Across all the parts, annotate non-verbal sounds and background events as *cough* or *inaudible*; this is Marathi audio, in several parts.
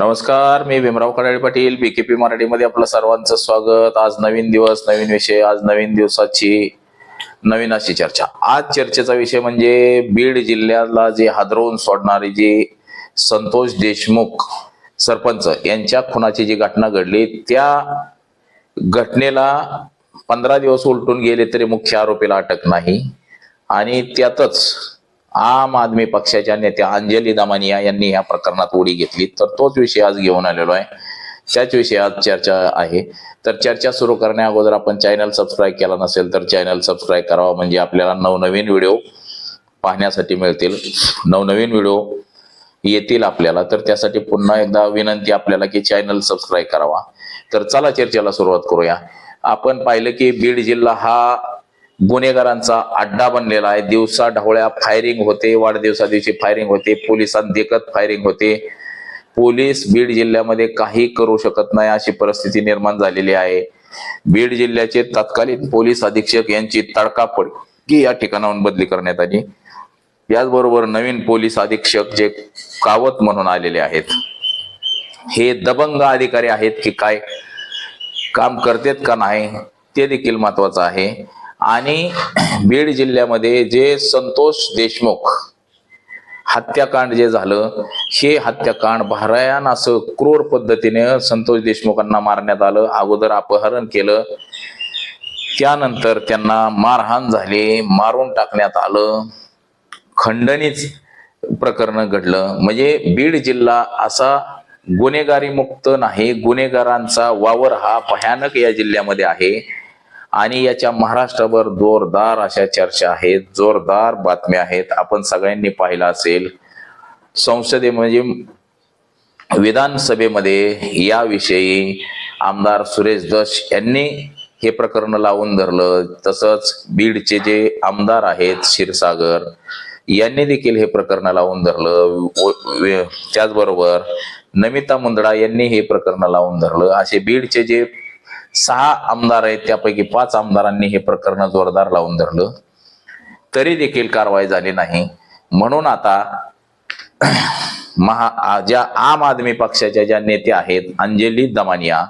नमस्कार मी भीमराव कडाळे पाटील बीकेपी मराठीमध्ये आपलं सर्वांचं स्वागत. आज नवीन दिवस नवीन विषय आज नवीन दिवसाची नवीन अशी चर्चा. आज चर्चेचा विषय म्हणजे बीड जिल्ह्याला जे हादरवून सोडणारी जी संतोष देशमुख सरपंच यांच्या खुनाची जी घटना घडली त्या घटनेला पंधरा दिवस उलटून गेले तरी मुख्य आरोपीला अटक नाही. आणि त्यातच आम आदमी पक्षाच्या नेत्या अंजली दामानिया यांनी या प्रकरणात उडी घेतली. तर तोच विषय आज घेऊन आलेलो आहे. त्याच विषयी आज चर्चा आहे. तर चर्चा सुरू करण्या अगोदर आपण चॅनल सबस्क्राईब केला नसेल तर चॅनल सबस्क्राईब करावा. म्हणजे आपल्याला नवनवीन व्हिडिओ पाहण्यासाठी मिळतील. नवनवीन व्हिडिओ येतील आपल्याला. तर त्यासाठी पुन्हा एकदा विनंती आपल्याला की चॅनल सबस्क्राईब करावा. तर चला चर्चेला सुरुवात करूया. आपण पाहिलं की बीड जिल्हा हा गुन्हेगारांचा अड्डा बनलेला आहे. दिवसा ढवळ्या फायरिंग होते वाढदिवसा दिवशी फायरिंग होते पोलिसांत देखत फायरिंग होते. पोलीस बीड जिल्ह्यामध्ये काही करू शकत नाही अशी परिस्थिती निर्माण झालेली आहे. बीड जिल्ह्याचे तत्कालीन पोलीस अधीक्षक यांची तडकाफडकी या ठिकाणाहून बदली करण्यात आली. याचबरोबर नवीन पोलीस अधीक्षक जे कावत म्हणून आलेले आहेत. हे दबंग अधिकारी आहेत की काय काम करतेत का नाही ते देखील महत्वाचं आहे. आणि बीड जिल्ह्यामध्ये जे संतोष देशमुख हत्याकांड जे झालं हे हत्याकांड भयान असं क्रूर पद्धतीने संतोष देशमुखांना मारण्यात आलं अगोदर अपहरण केलं. त्यानंतर त्यांना मारहाण झाली मारून टाकण्यात आलं. खंडणीच प्रकरण घडलं. म्हणजे बीड जिल्हा असा गुन्हेगारी मुक्त नाही गुन्हेगारांचा वावर हा भयानक या जिल्ह्यामध्ये आहे. आणि याच्या महाराष्ट्रभर जोरदार अशा चर्चा आहेत जोरदार बातम्या आहेत. आपण सगळ्यांनी पाहिला असेल संसदे म्हणजे विधानसभेमध्ये याविषयी आमदार सुरेश दश यांनी हे प्रकरण लावून धरलं. तसंच बीडचे जे आमदार आहेत क्षीरसागर यांनी देखील हे प्रकरण लावून धरलं. त्याचबरोबर नमिता मुंदडा यांनी हे प्रकरण लावून धरलं. असे बीडचे जे सहा आमदार आहेत त्यापैकी पाच आमदारांनी हे प्रकरण जोरदार लावून धरलं. तरी देखील कारवाई झाली नाही. म्हणून आता महा ज्या आम आदमी पक्षाच्या ज्या नेत्या आहेत अंजली दमानिया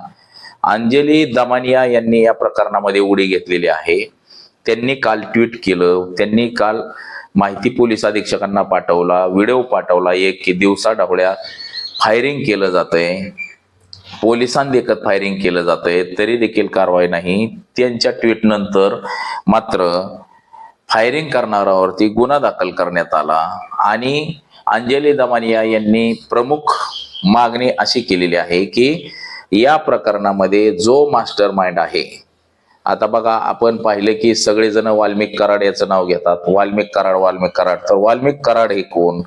अंजली दमानिया यांनी या प्रकरणामध्ये उडी घेतलेली आहे. त्यांनी काल ट्विट केलं त्यांनी काल माहिती पोलीस अधीक्षकांना पाठवला व्हिडिओ पाठवला एक की दिवसा ढवळ्या फायरिंग केलं जातंय. पोलिसांदेखत फायरिंग केलं जातंय तरी देखील कारवाई नाही. त्यांच्या ट्विट नंतर मात्र फायरिंग करणाऱ्यावरती गुन्हा दाखल करण्यात आला आणि अंजली दमानिया यांनी प्रमुख मागणी अशी केलेली आहे की या प्रकरणामध्ये जो मास्टर माइंड आहे आता बघा आपण पाहिलं की सगळेजण वाल्मिक कराड याचं नाव घेतात. वाल्मिक कराड वाल्मिक कराड. तर वाल्मिक कराड हे कोण?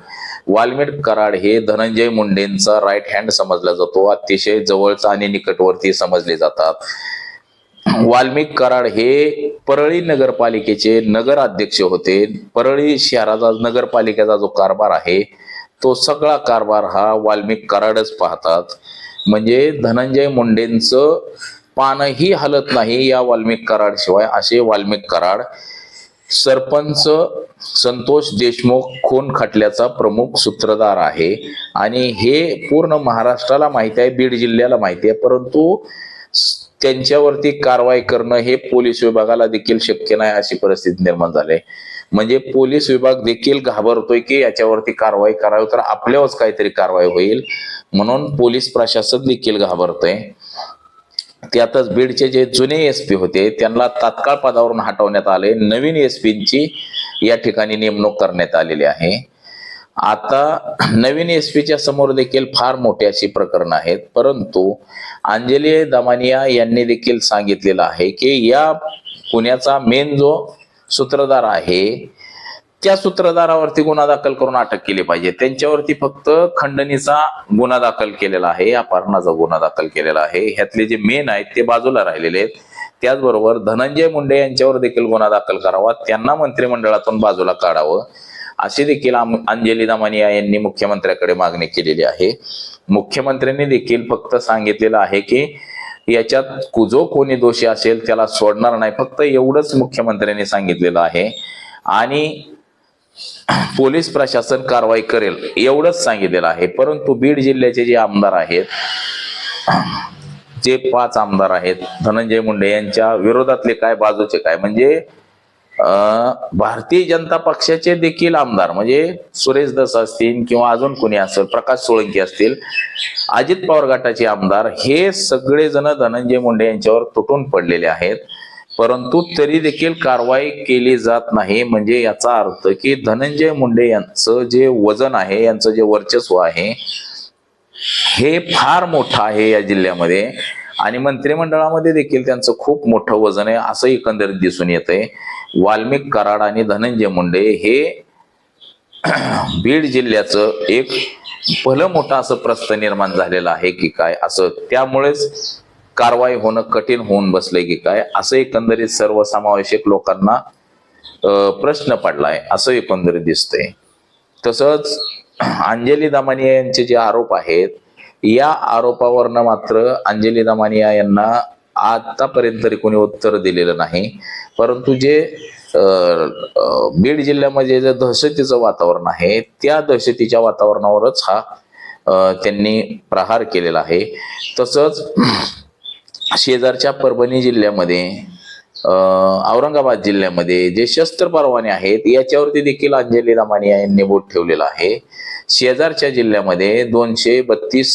वाल्मिक कराड हे धनंजय मुंडेंचा राईट हँड समजला जातो. अतिशय जवळचा आणि निकटवर्ती समजले जातात. वाल्मिक कराड हे परळी नगरपालिकेचे नगर अध्यक्ष होते. परळी शहराचा नगरपालिकेचा जो कारभार आहे तो सगळा कारभार हा वाल्मिक कराडच पाहतात. म्हणजे धनंजय मुंडेंचं पानही हलत नाही या वाल्मिक कराड शिवाय असे वाल्मिक कराड सरपंच संतोष देशमुख खून खटल्याचा प्रमुख सूत्रधार आहे. आणि हे पूर्ण महाराष्ट्राला माहिती आहे बीड जिल्ह्याला माहिती आहे. परंतु त्यांच्यावरती कारवाई करणं हे पोलीस विभागाला देखील शक्य नाही अशी परिस्थिती निर्माण झाली आहे. म्हणजे पोलीस विभाग देखील घाबरतोय की याच्यावरती कारवाई करावी तर आपल्यावरच काहीतरी कारवाई होईल. म्हणून पोलीस प्रशासन देखील घाबरतोय. त्यातच बीडचे जे जुने एस पी होते त्यांना तात्काळ पदावरून हटवण्यात आले. नवीन एस पीची या ठिकाणी नेमणूक करण्यात आलेली आहे. आता नवीन एस पीच्या समोर देखील फार मोठी अशी प्रकरणं आहेत. परंतु अंजली दमानिया यांनी देखील सांगितलेलं आहे की या पुण्याचा मेन जो सूत्रधार आहे त्या सूत्रधारावरती गुन्हा दाखल करून अटक केली पाहिजे. त्यांच्यावरती फक्त खंडणीचा गुन्हा दाखल केलेला आहे अपहरणाचा गुन्हा दाखल केलेला आहे. ह्यातले जे मेन आहेत ते बाजूला राहिलेले आहेत. त्याचबरोबर धनंजय मुंडे यांच्यावर देखील गुन्हा दाखल करावा त्यांना मंत्रिमंडळातून बाजूला काढावं. अशी देखील आम- अंजली दामानिया यांनी मुख्यमंत्र्याकडे मागणी केलेली आहे. मुख्यमंत्र्यांनी देखील फक्त सांगितलेलं आहे की याच्यात जो कोणी दोषी असेल त्याला सोडणार नाही. फक्त एवढंच मुख्यमंत्र्यांनी सांगितलेलं आहे. आणि पोलीस प्रशासन कारवाई करेल एवढंच सांगितलेलं आहे. परंतु बीड जिल्ह्याचे जे आमदार आहेत जे पाच आमदार आहेत धनंजय मुंडे यांच्या विरोधातले काय बाजूचे काय? म्हणजे अं, भारतीय जनता पक्षाचे देखील आमदार म्हणजे सुरेश दस असतील किंवा अजून कोणी असेल प्रकाश सोळंकी असतील अजित पवार गटाचे आमदार हे सगळेजण धनंजय मुंडे यांच्यावर तुटून पडलेले आहेत. परंतु तरी देखील कारवाई केली जात नाही. म्हणजे याचा अर्थ की धनंजय मुंडे यांचं जे वजन आहे यांचं जे वर्चस्व आहे हे फार मोठं आहे या जिल्ह्यामध्ये. आणि मंत्रिमंडळामध्ये देखील त्यांचं खूप मोठं वजन आहे असं एकंदरीत दिसून येतंय. वाल्मिक कराड आणि धनंजय मुंडे हे *clears throat* बीड जिल्ह्याचं एक भलं मोठं असं प्रस्थ निर्माण झालेलं आहे की काय असं. त्यामुळेच कारवाई होणं कठीण होऊन बसले की काय? असं एकंदरीत सर्वसमावेशक लोकांना प्रश्न पडलाय असं एकंदरीत दिसतंय. तसंच अंजली दामानिया यांचे जे आरोप आहेत या आरोपावरनं मात्र अंजली दामानिया यांना आतापर्यंत तरी कोणी उत्तर दिलेलं नाही. परंतु जे बीड जिल्ह्यामध्ये जे दहशतीचं वातावरण आहे त्या दहशतीच्या वातावरणावरच हा त्यांनी प्रहार केलेला आहे. तसंच शेजारच्या परभणी जिल्ह्यामध्ये औरंगाबाद जिल्ह्यामध्ये जे शस्त्र परवाने आहेत याच्यावरती देखील अंजली दामानिया यांनी बोट ठेवलेला आहे. शेजारच्या जिल्ह्यामध्ये दोनशे बत्तीस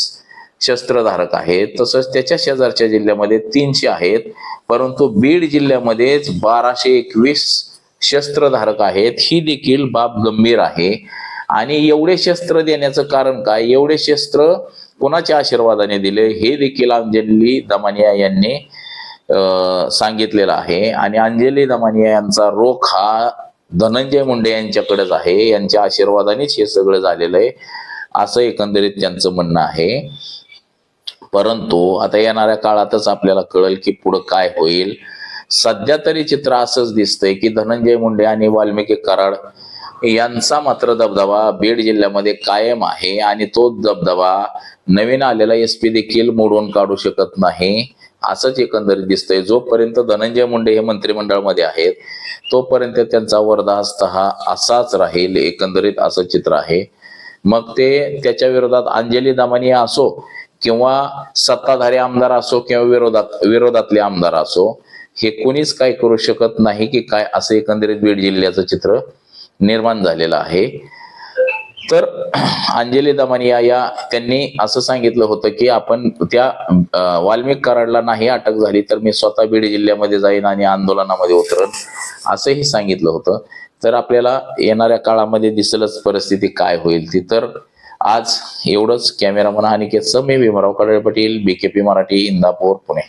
शस्त्रधारक आहेत तसंच त्याच्या शेजारच्या जिल्ह्यामध्ये तीनशे आहेत परंतु बीड जिल्ह्यामध्येच बाराशे एकवीस शस्त्रधारक आहेत ही देखील बाब गंभीर आहे. आणि एवढे शस्त्र देण्याचं कारण काय? एवढे शस्त्र कोणाच्या आशीर्वादाने दिले हे देखील अंजली दमानिया यांनी सांगितलेलं आहे. आणि अंजली दमानिया यांचा रोख हा धनंजय मुंडे यांच्याकडेच आहे. यांच्या आशीर्वादानेच हे सगळं झालेलं आहे. असं एकंदरीत त्यांचं म्हणणं आहे. परंतु आता येणाऱ्या काळातच आपल्याला कळेल की पुढं काय होईल. सध्या तरी चित्र असंच दिसतंय की धनंजय मुंडे आणि वाल्मिकी कराड यांचा मात्र दबदबा बीड जिल्ह्यामध्ये कायम आहे आणि तो दबदबा नवीन आलेला एस पी देखील मोडून काढू शकत नाही. असंच एकंदरीत दिसतंय. जोपर्यंत धनंजय मुंडे हे मंत्रिमंडळामध्ये आहेत तोपर्यंत त्यांचा वरदाहस्त हा असाच राहील एकंदरीत असं चित्र आहे. मग ते त्याच्या विरोधात अंजली दामानी असो किंवा सत्ताधारी आमदार असो किंवा विरोधात विरोधातले आमदार असो हे कोणीच काय करू शकत नाही की काय असं एकंदरीत बीड जिल्ह्याचं चित्र निर्माण झालेलं आहे. तर अंजली दमानिया या त्यांनी असं सांगितलं होतं की आपण त्या वाल्मिक कराडला नाही अटक झाली तर मी स्वतः बीड जिल्ह्यामध्ये जाईन आणि आंदोलनामध्ये उतरन असंही सांगितलं होतं. तर आपल्याला येणाऱ्या काळामध्ये दिसेलच परिस्थिती काय होईल ती. तर आज एवढंच. Cameraman Aniket Sami Bhimrao Kadle Patil BKP Marathi Indapur Pune.